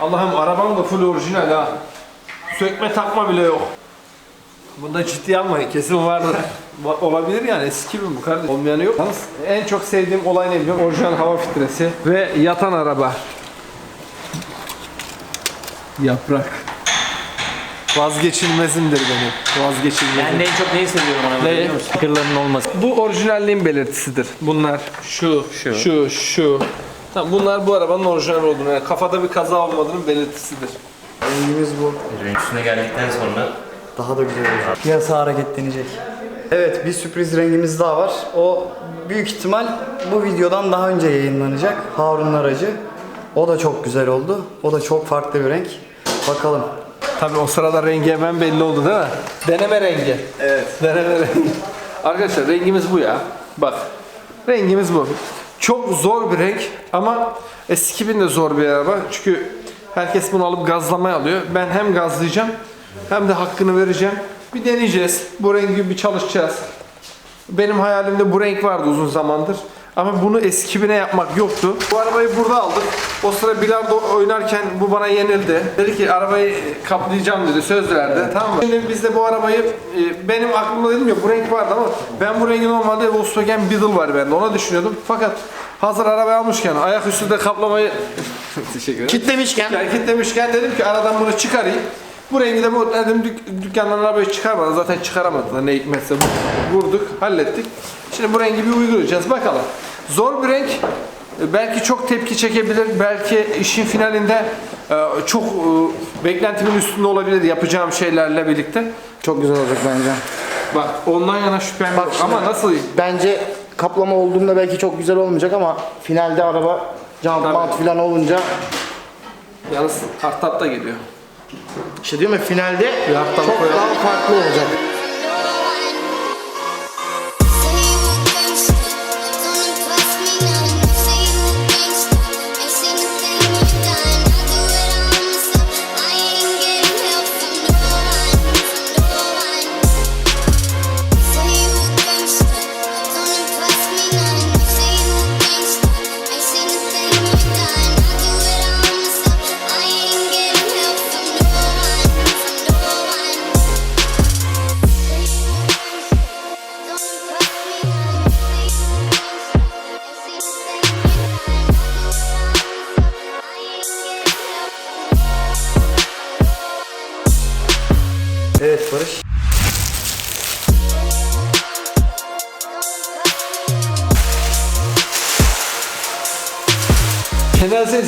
Allah'ım arabam da full orijinal ha. Sökme takma bile yok. Bunda ciddi almayın kesin vardır. Va- Olabilir yani eski mi bu kardeşim? Olmayanı yok. Yalnız en çok sevdiğim olay ne biliyor musun? Orijinal hava filtresi ve yatan araba. Yaprak. Vazgeçilmezimdir benim. Vazgeçilmezim. Ben de en çok neyi seviyorum ona Ne? biliyor musun? Kırların olması. Bu orijinalliğin belirtisidir. Bunlar şu, şu, şu, şu. Tamam, bunlar bu arabanın orijinal olduğunu, yani kafada bir kaza olmadığının belirtisidir. Rengimiz bu. Üstüne geldikten sonra Daha da güzel olacak. Piyasa hareketlenecek. Evet bir sürpriz rengimiz daha var. O büyük ihtimal bu videodan daha önce yayınlanacak. Harun'un aracı. O da çok güzel oldu. O da çok farklı bir renk. Bakalım. Tabii o sırada rengi hemen belli oldu değil mi? Deneme rengi. Evet. Deneme rengi. Arkadaşlar rengimiz bu ya. Bak. Rengimiz bu. Çok zor bir renk ama S2000 de zor bir araba. Çünkü herkes bunu alıp gazlamaya alıyor. Ben hem gazlayacağım hem de hakkını vereceğim. Bir deneyeceğiz. Bu rengi bir çalışacağız. Benim hayalimde bu renk vardı uzun zamandır. Ama bunu eski bine yapmak yoktu. Bu arabayı burada aldık. O sıra bilardo oynarken bu bana yenildi. Dedi ki arabayı kaplayacağım dedi. Söz verdi. Tamam mı? Şimdi biz de bu arabayı e, benim aklımda dedim ya bu renk vardı ama ben bu rengi normalde Volkswagen Beetle var bende. Ona düşünüyordum. Fakat hazır arabayı almışken ayaküstü de kaplamayı teşekkür ederim. Kitlemişken. Yani kitlemişken dedim ki aradan bunu çıkarayım. Bu rengi de bu dedim dük, dükkandan arabayı çıkarmadı. Zaten çıkaramadılar ne hikmetse. Vurduk, hallettik. Şimdi bu rengi bir uygulayacağız. Bakalım. Zor bir renk. E, Belki çok tepki çekebilir. Belki işin finalinde e, çok e, beklentimin üstünde olabilir yapacağım şeylerle birlikte. Çok güzel olacak bence. Bak ondan yana şüphem yok. şimdi- Ama nasıl? Bence kaplama olduğunda belki çok güzel olmayacak ama finalde araba jump mount falan olunca Yalnız kartap da geliyor. İşte diyorum ya finalde çok daha farklı olacak.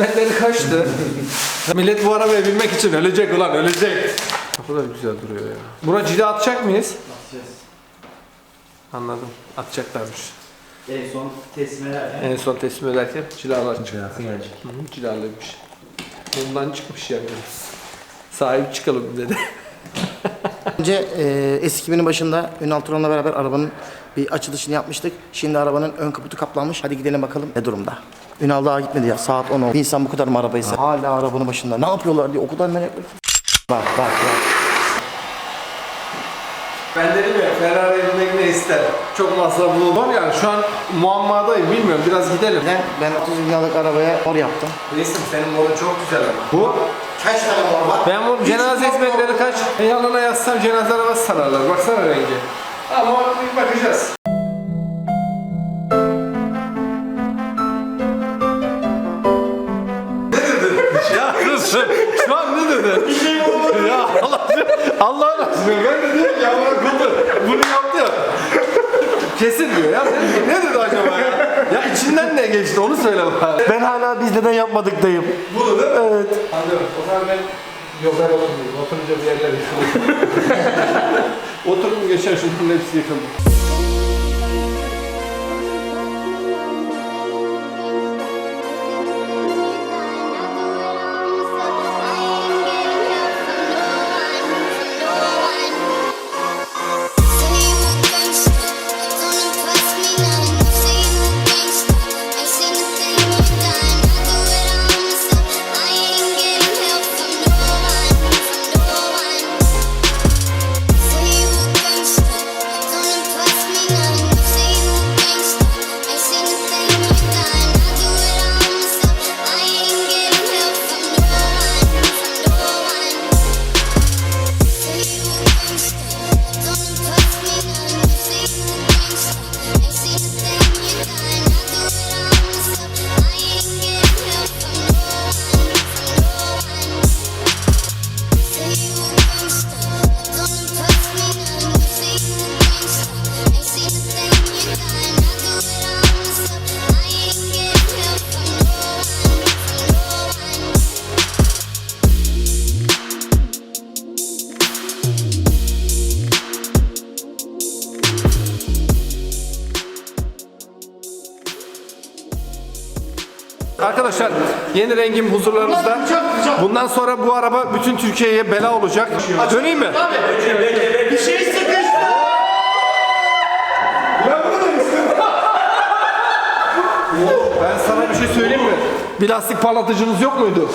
Hizmetleri kaçtı. Millet bu arabaya binmek için ölecek ulan ölecek. Ne kadar güzel duruyor ya. Buna cila atacak mıyız? Anladım. Atacaklarmış. En son teslimeler. En son teslim ederken cilalar. Cilası gelecek. Cilalıymış. Bundan çıkmış yani. Sahip çıkalım dedi. Önce e, S2000'in başında Ünal Turan'la beraber arabanın bir açılışını yapmıştık. Şimdi arabanın ön kaputu kaplanmış. Hadi gidelim bakalım ne durumda. Ünal daha gitmedi ya. Saat 10 oldu. Bir insan bu kadar mı arabayı sever? Hala arabanın başında. Ne yapıyorlar diye o kadar merak ediyorum. Bak bak bak. Ben dedim ya Ferrari'ye binmek ne ister? Çok masraflı var yani şu an muammadayım bilmiyorum biraz gidelim. Ben, ben 30 bin liralık arabaya mor yaptım. Reisim senin morun çok güzel ama. Bu Kaç tane mor var? Ben bu cenaze hizmetleri kaç? E, yanına yazsam cenaze arabası sararlar. Baksana rengi. Ama bir bakacağız. Ne dedin? ya kızım şu an ne dedin? ya Allah Allah aşkına ben de diyorum ki ya kuldu. Bunu yaptı ya. Kesin diyor ya. Ne, ne dedi acaba ya? Ya içinden ne geçti onu söyle bana. Ben hala biz neden yapmadık dayım. Bunu değil mi? Evet. Anlıyorum. O zaman ben yok ben oturmayayım. Oturunca bir yerler yıkılır. Oturdum geçen şunun hepsi yıkıldı. Arkadaşlar yeni rengim huzurlarınızda. Bundan sonra bu araba bütün Türkiye'ye bela olacak. Döneyim mi? Bir şey sıkıştı. Ben sana bir şey söyleyeyim mi? Bir lastik parlatıcınız yok muydu?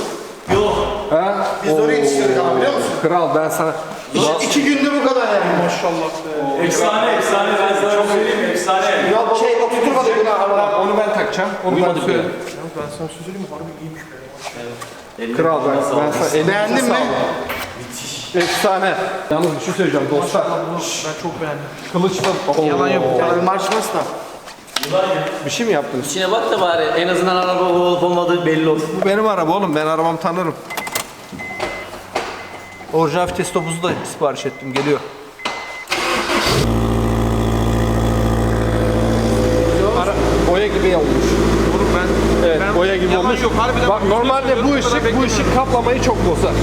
Yok. Ha? Biz de oraya yetiştirdik ama biliyor musun? Kral ben sana... İşte iki günde bu kadar yani. Maşallah. Efsane efsane ben sana çok söyleyeyim efsane. Ya şey oturtmadı araba. Onu ben takacağım. Onu ben söyleyeyim. Kral ben, ben sana elinize Beğendin mi? Efsane. Yalnız bir şey söyleyeceğim dostlar. Ben çok beğendim. Kılıçla yalan yok. Abi marş da. Bir şey mi yaptınız? İçine bak da bari en azından araba olup olmadığı belli olsun. Bu benim araba oğlum. Ben arabamı tanırım. Orijinal vites topuzu da sipariş ettim. Geliyor. Ara, boya gibi olmuş. Evet, Ben- boya gibi olmuş. yok, harbiden Bak bak, normalde bu ışık bu ışık kaplamayı çok bozar.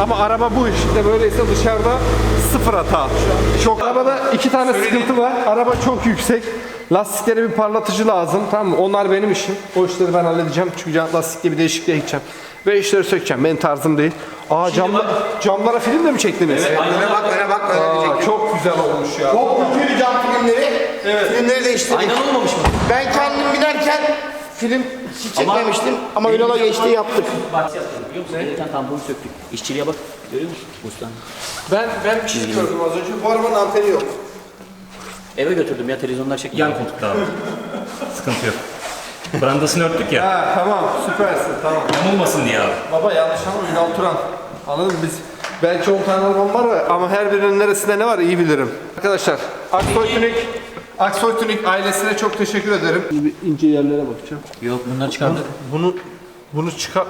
Ama araba bu ışıkta böyleyse dışarıda sıfır hata. Çok arabada iki tane sıkıntı var. Araba çok yüksek. Lastiklere bir parlatıcı lazım. Tamam mı? Onlar benim işim. O işleri ben halledeceğim. Çünkü lastikle bir değişikliğe gideceğim. Ve işleri sökeceğim. Benim tarzım değil. Aa camla, camlara film de mi çektiniz? Bak öne bak öne Aa, diyecek. çok güzel olmuş ya. Çok kötüydü cam filmleri. Filmleri değiştirdik. Aynen olmamış mı? Ben kendim binerken film hiç çekmemiştim ama Ünal'a geçti yaptık. Bahçe yaptım biliyor musun? Gelirken tamponu söktük. İşçiliğe bak. Görüyor musun? Bustan. Ben ben bir şey gördüm az önce. Bu arabanın anteni yok. Eve götürdüm ya televizyonlar çekmiyor. yan koltukta abi. Sıkıntı yok. Brandasını örttük ya. Ha tamam süpersin tamam. Yamulmasın diye abi. Baba yanlış ama Ünal Turan. Anladın mı? Biz belki 10 tane arabam var ama her birinin neresinde ne var iyi bilirim. Arkadaşlar Aksoy Tünik Aksoy Tünik ailesine çok teşekkür ederim. Bir ince yerlere bakacağım. Yok bunları çıkardık. Bunu bunu çıkar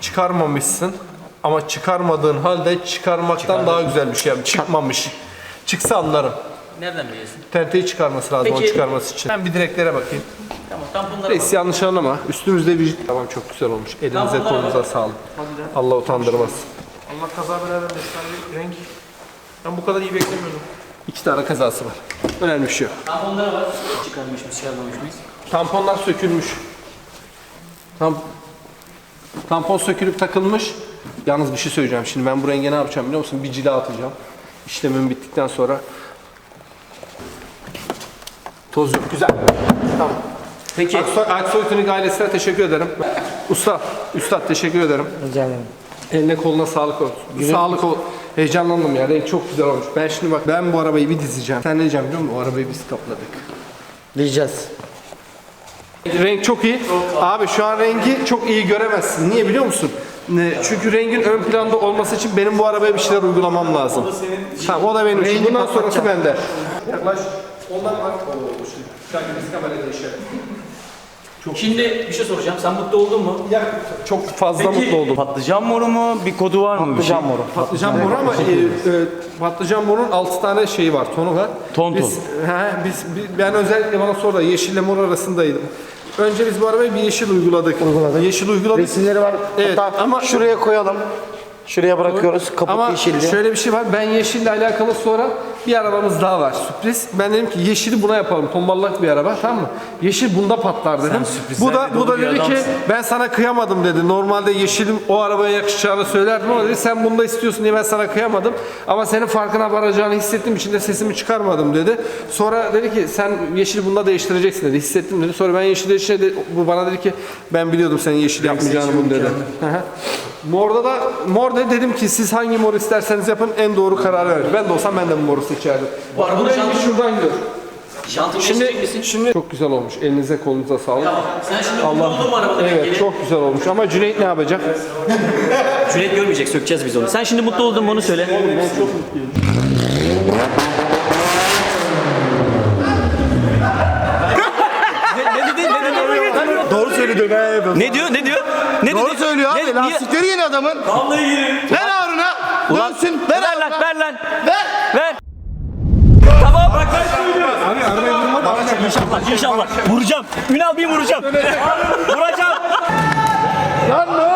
çıkarmamışsın ama çıkarmadığın halde çıkarmaktan daha güzel bir şey yapmış. Çıkmamış. Çıksa anlarım. Nereden biliyorsun? Tenteyi çıkarması lazım Peki. onu çıkarması için. Ben bir direklere bakayım. Tamam tamponlara Reis yanlış anlama. Üstümüzde bir... Tamam çok güzel olmuş. Elinize Tamam, kolunuza sağlık. Allah utandırmaz. Allah kaza vermesin abi. Renk. Ben bu kadar iyi beklemiyordum. İki tane kazası var. Önemli bir şey yok. Tamponlara bak. Çıkarmış mı çıkarmamış mıyız? Tamponlar sökülmüş. Tam tampon sökülüp takılmış. Yalnız bir şey söyleyeceğim. Şimdi ben bu renge ne yapacağım biliyor musun? Bir cila atacağım. İşlemim bittikten sonra. Toz yok. Güzel. Tamam. Peki. Aksoy, Aksoy Tunik ailesine teşekkür ederim. Usta, üstad teşekkür ederim. Rica ederim. Eline koluna sağlık olsun. Sağlık ol. Heyecanlandım ya. Renk çok güzel olmuş. Ben şimdi bak ben bu arabayı bir dizeceğim. Sen ne diyeceğim biliyor musun? O arabayı biz kapladık. Diyeceğiz. Renk çok iyi. Abi şu an rengi çok iyi göremezsin. Niye biliyor musun? Ne? Çünkü rengin ön planda olması için benim bu arabaya bir şeyler uygulamam lazım. Tamam o da benim için. Bundan sonrası bende. Yaklaş. Ondan bak. Şimdi. Sanki biz kamerada işe. Şimdi bir şey soracağım. Sen mutlu oldun mu? Ya çok fazla mutlu oldum. Patlıcan moru mu? Bir kodu var mı? Bir şey? moru. Patlıcan boru ama e, e, patlıcan borunun 6 tane şeyi var, tonu var. Ton biz, He, biz, bi- ben özellikle bana sonra yeşille mor arasındaydım. Önce biz bu arabaya bir yeşil uyguladık. Uyguladık. Yeşil uyguladık. Resimleri var. Evet, Hatta ama- şuraya koyalım. Şuraya bırakıyoruz. Kaput Ama yeşilli. şöyle bir şey var. Ben yeşille alakalı sonra bir arabamız daha var. Sürpriz. Ben dedim ki yeşili buna yapalım. Tomballak bir araba tamam mı? Yeşil bunda patlar dedim. Bu da bu da dedi ki ben sana kıyamadım dedi. Normalde yeşilim o arabaya yakışacağını söylerdim ama dedi sen bunda istiyorsun diye ben sana kıyamadım. Ama senin farkına varacağını hissettiğim için de sesimi çıkarmadım dedi. Sonra dedi ki sen yeşil bunda değiştireceksin dedi. Hissettim dedi. Sonra ben yeşil değiştirdim. Bu bana dedi ki ben biliyordum senin yeşil yapmayacağını bunu dedi. Morda da mor da dedim ki siz hangi mor isterseniz yapın en doğru kararı verin. Ben de olsam ben de bu moru seçerdim. Arabanın Bu rengi şuradan gör. Şantını Şimdi, şimdi çok güzel olmuş. Elinize kolunuza sağlık. Sen şimdi mutlu oldun mu arabadan Evet ilgili? çok güzel olmuş ama Cüneyt ne yapacak? Cüneyt görmeyecek. Sökeceğiz biz onu. Sen şimdi mutlu oldun mu onu söyle. Ne, ne dedi? Ne dedi? Doğru söylüyor be. Ne diyor? Ne diyor? Ne Doğru dedi? söylüyor Ne- abi. niye- Lastikleri yeni adamın. Vallahi yerim. Ver Harun'a. Ulan Dönsün. Ver ver lan, Harun'a. ver lan. Ver. Tamam bak ben söylüyorum. Abi arabayı vurma. İnşallah, inşallah. Vuracağım. Ünal bir vuracağım. vuracağım. Lan ne